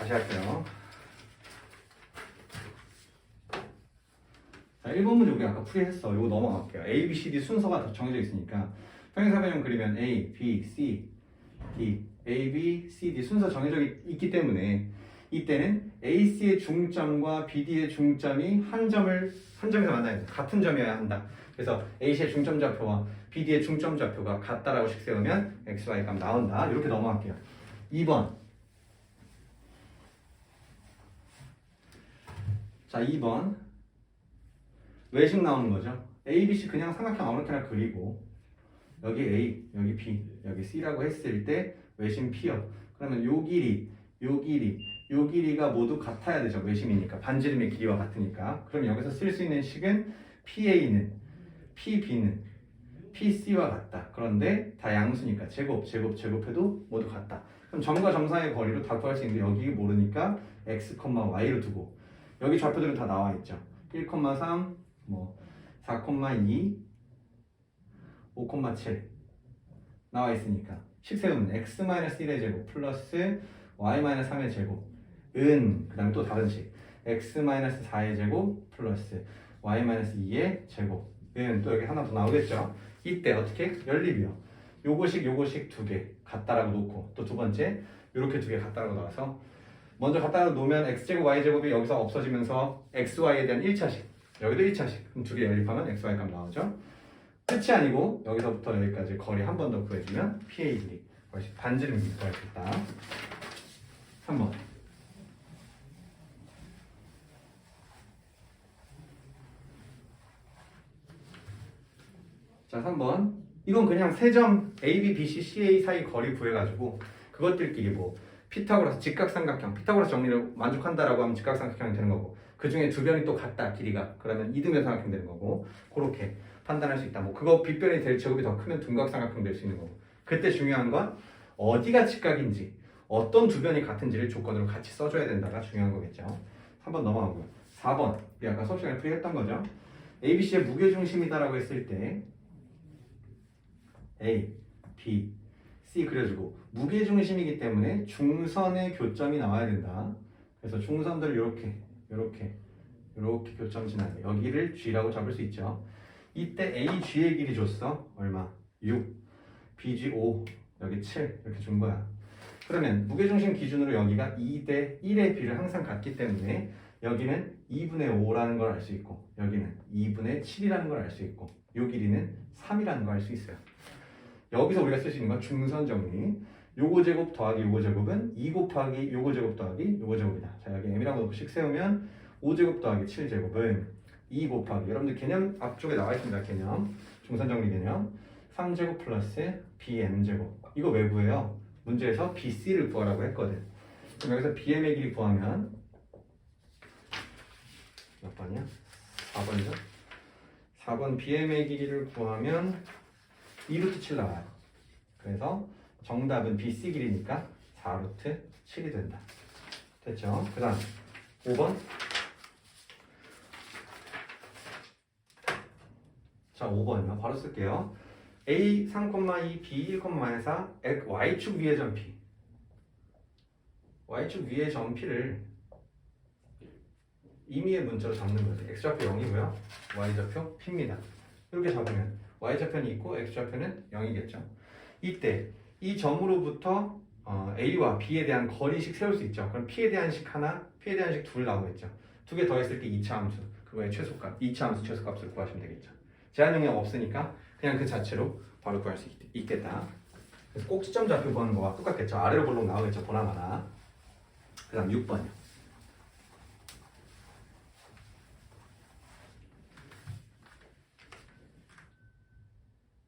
다시 할게요. 자, 1번 문제 우리 아까 풀이했어. 이거 넘어갈게요. A, B, C, D 순서가 다 정해져 있으니까 평행사변형 그리면 A, B, C, D, A, B, C, D 순서 정해져 있- 있기 때문에 이때는 AC의 중점과 BD의 중점이 한 점을 한 점에서 만나야 돼. 같은 점이어야 한다. 그래서 AC의 중점 좌표와 BD의 중점 좌표가 같다라고 식 세우면 X, Y 값 나온다. 이렇게 넘어갈게요. 2번. 자, 2번. 외식 나오는 거죠. A, B, C 그냥 삼각형 아무렇게나 그리고 여기 A, 여기 B, 여기 C라고 했을 때 외심 P요. 그러면 요 길이, 요 길이, 요 길이가 모두 같아야 되죠. 외심이니까 반지름의 길이와 같으니까. 그럼 여기서 쓸 수 있는 식은 PA는 PB는 PC와 같다. 그런데 다 양수니까 제곱, 제곱, 제곱해도 모두 같다. 그럼 점과 점 사이의 거리로 다 구할 수 있는데 여기 모르니까 x, y로 두고 여기 좌표들은 다 나와 있죠. 1,3, 뭐 4,2, 5,7 나와 있으니까 식 세우면 x-1의 제곱 플러스 y-3의 제곱 은 그 다음에 또 다른 식 x-4의 제곱 플러스 y-2의 제곱 은 또 여기 하나 더 나오겠죠. 이때 어떻게? 연립이요. 요거식 요거식 두 개 같다라고 놓고 또 두 번째 요렇게 두 개 같다라고 나와서 먼저 갖다 놓으면 x제곱 y제곱이 여기서 없어지면서 xy에 대한 1차식. 여기도 1차식. 그럼 두 개 연립하면 xy 값 나오죠? 끝이 아니고 여기서부터 여기까지 거리 한 번 더 구해주면 PA 길이 훨씬 반지름 길이 구할 수 있다. 3번. 자 3번. 이건 그냥 세 점 A, B, B, C, C, A 사이 거리 구해가지고 그것들끼리 뭐 피타고라스 직각삼각형 피타고라스 정리를 만족한다라고 하면 직각삼각형이 되는 거고 그 중에 두 변이 또 같다 길이가. 그러면 이등변 삼각형 되는 거고 그렇게 판단할 수 있다. 뭐 그거 빗변이 될 제곱이 더 크면 둔각삼각형 될 수 있는 거고. 그때 중요한 건 어디가 직각인지 어떤 두 변이 같은지를 조건으로 같이 써줘야 된다가 중요한 거겠죠. 3번 넘어가고요. 4번. 우리 아까 수업 시간에 풀이했던 거죠? ABC의 무게중심이다라고 했을 때 A, B, C 그려주고 무게중심이기 때문에 중선의 교점이 나와야 된다. 그래서 중선들 이렇게, 이렇게, 이렇게 교점 지나요. 여기를 G라고 잡을 수 있죠. 이때 A, G의 길이 줬어. 얼마? 6. BG 5. 여기 7. 이렇게 준 거야. 그러면 무게중심 기준으로 여기가 2대 1의 B를 항상 같기 때문에 여기는 2분의 5라는 걸 알 수 있고 여기는 2분의 7이라는 걸 알 수 있고 요 길이는 3이라는 걸 알 수 있어요. 여기서 우리가 쓸 수 있는 건 중선 정리. 요거 제곱 더하기 요거 제곱은 2 곱하기 요거 제곱 더하기 요거 제곱이다. 자 여기 놓고 식 세우면 5제곱 더하기 7제곱은 2 곱하기 여러분들 개념 앞쪽에 나와 있습니다. 개념 중선 정리 개념 3제곱 플러스 bm제곱 이거 왜 구해요? 문제에서 bc를 구하라고 했거든. 그럼 여기서 bm의 길이 구하면 몇 번이야? 4번이죠? 4번 bm의 길이를 구하면 2루트 7 나와요. 그래서 정답은 BC 길이니까 4루트 7이 된다. 됐죠? 그 다음 5번 자 5번이요. 바로 쓸게요. A 3,2 B 1,4 Y축 위의 점 P Y축 위의 점 P를 임의의 문자로 잡는 거죠. X좌표 0이고요. Y좌표 P입니다. 이렇게 잡으면 y좌표는 있고 x좌표는 0이겠죠. 이때 이 점으로부터 어, a와 b에 대한 거리식 세울 수 있죠. 그럼 p에 대한 식 하나, p에 대한 식 둘 나오겠죠. 두 개 더했을 때 2차 함수, 그거의 최소값, 2차 함수 최소값을 구하시면 되겠죠. 제한 영역 없으니까 그냥 그 자체로 바로 구할 수 있, 있겠다. 그래서 꼭 시점 좌표 구하는 거와 똑같겠죠. 아래로 볼록 나오겠죠. 보나마나. 그 다음 6번이요.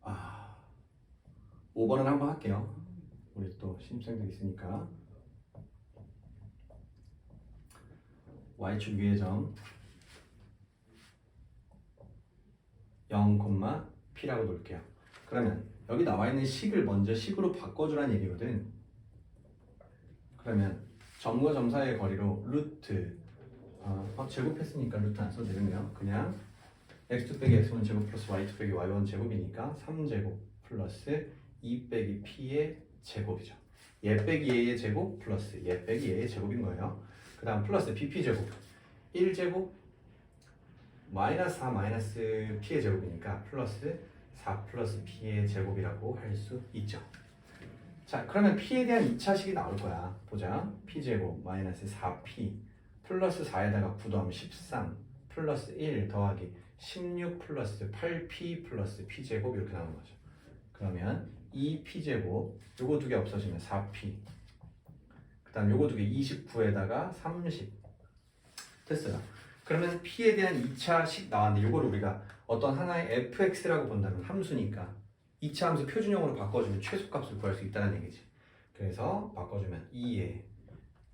아, 5번은 한번 할게요. 우리 또 신입생들 있으니까. y축 위의 점 0, p라고 놓을게요. 그러면 여기 나와 있는 식을 먼저 식으로 바꿔주라는 얘기거든. 그러면 점과 점 사이의 거리로 루트 어, 어, 제곱했으니까 루트 안 써도 되겠네요. 그냥 x2 빼기 x1 제곱 플러스 y2 빼기 y1 제곱이니까 3제곱 플러스 2 빼기 p의 제곱이죠. 얘 빼기 얘의 제곱 플러스 얘 빼기 얘의 제곱인 거예요. 그 다음 플러스 bp 제곱 1제곱 마이너스 4 마이너스 p의 제곱이니까 플러스 4 플러스 p의 제곱이라고 할 수 있죠. 자 그러면 p에 대한 2차식이 나올 거야. 보자. p 제곱 마이너스 4p 플러스 4에다가 9 더하면 13 플러스 1 더하기 16 플러스 8p 플러스 p 제곱 이렇게 나오는 거죠. 그러면 2p 제곱 요거 두 개 없어지면 4p 그 다음 요거 두 개 29에다가 30 됐어요. 그러면 p에 대한 2차식 나왔는데 요걸 우리가 어떤 하나의 fx라고 본다면 함수니까 2차 함수 표준형으로 바꿔주면 최소값을 구할 수 있다는 얘기지. 그래서 바꿔주면 2에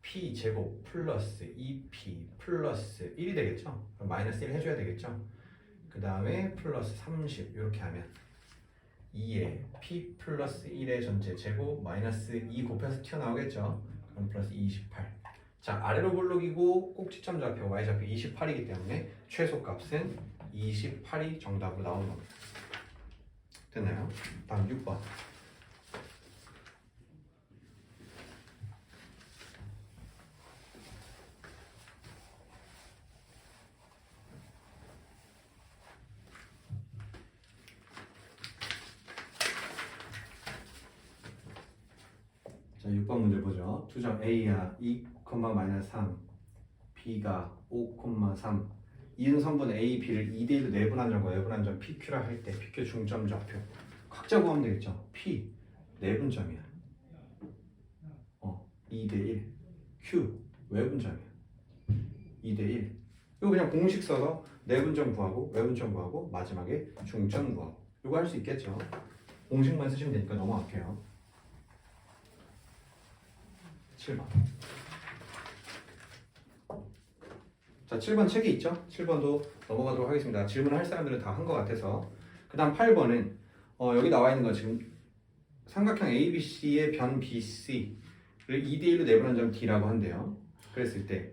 p 제곱 플러스 2p 플러스 1이 되겠죠? 그럼 마이너스 1 해줘야 되겠죠? 그 다음에 플러스 30 이렇게 하면 2에 p 플러스 1의 전체 제곱 마이너스 2 곱해서 튀어나오겠죠? 그럼 플러스 28 자 아래로 볼록이고 꼭지점 좌표 y 좌표 28이기 때문에 최소값은 28이 정답으로 나오는 겁니다 됐나요? 다음 6번 자 6번 문제 보죠. 두점 A야 2, 마이너스 3 B가 5, 3 이은선분 A, B를 2대 1로 내분한 점과 외분한 점 PQ라 할 때 PQ 중점 좌표. 각자 구하면 되겠죠? P 내분점이야. 어 2대 1 Q 외분점이야. 2대 1 이거 그냥 공식 써서 내분점 구하고 외분점 구하고 마지막에 중점 구하고. 이거 할 수 있겠죠? 공식만 쓰시면 되니까 넘어갈게요 7번. 자, 7번 책이 있죠? 7번도 넘어가도록 하겠습니다. 질문할 사람들은 다 한 것 같아서. 그 다음 8번은 어, 여기 나와 있는 거 지금 삼각형 ABC의 변 BC를 2대1로 내분한 점 D라고 한대요. 그랬을 때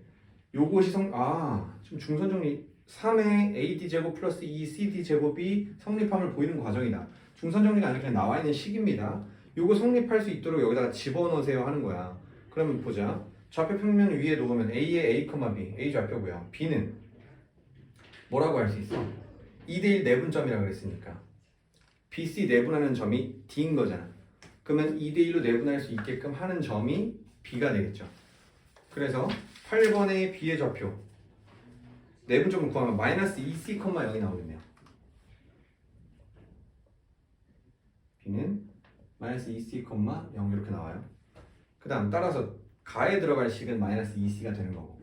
요것이 성, 아, 지금 중선 정리 3의 AD 제곱 플러스 2 CD 제곱이 성립함을 보이는 과정이다. 중선 정리가 아니라 그냥 나와 있는 식입니다. 요거 성립할 수 있도록 여기다가 집어넣으세요 하는 거야. 그러면 보자. 좌표 평면 위에 놓으면 A의 A, B, A 좌표고요. B는 뭐라고 할 수 있어? 2대1 내분점이라고 그랬으니까 BC 내분하는 점이 D인 거잖아. 그러면 2대1로 내분할 수 있게끔 하는 점이 B가 되겠죠. 그래서 8번의 B의 좌표 내분점을 구하면 마이너스 2C, 0이 나오겠네요. B는 마이너스 2C, 0 이렇게 나와요. 그 다음 따라서 가에 들어갈 식은 마이너스 2c가 되는 거고.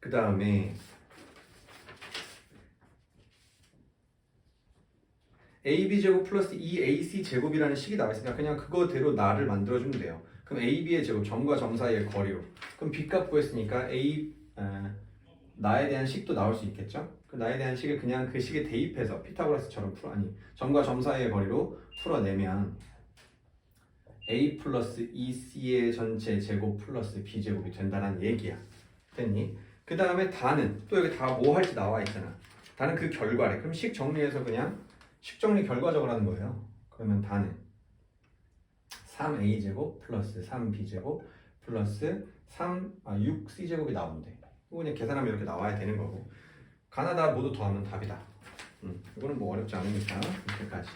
그 다음에 ab제곱 플러스 2ac 제곱이라는 식이 나와 있으니까 그냥 그거대로 나를 만들어주면 돼요. 그럼 ab의 제곱 점과 점 사이의 거리로. 그럼 b값 구했으니까 a 아, 나에 대한 식도 나올 수 있겠죠? 그 나에 대한 식을 그냥 그 식에 대입해서 피타고라스처럼 풀어 아니 점과 점 사이의 거리로 풀어내면 a 플러스 2c의 전체 제곱 플러스 b 제곱이 된다는 얘기야. 됐니? 그 다음에 다는 또 여기 다 뭐 할지 나와 있잖아. 다는 그 결과래. 그럼 식 정리해서 그냥 식 정리 결과적으로 하는 거예요. 그러면 다는 3a 제곱 플러스 3b 제곱 플러스 3 아, 6c 제곱이 나오는데 이거 그냥 계산하면 이렇게 나와야 되는 거고 가나다 모두 더하면 답이다. 음, 이거는 뭐 어렵지 않으니까 이렇게까지.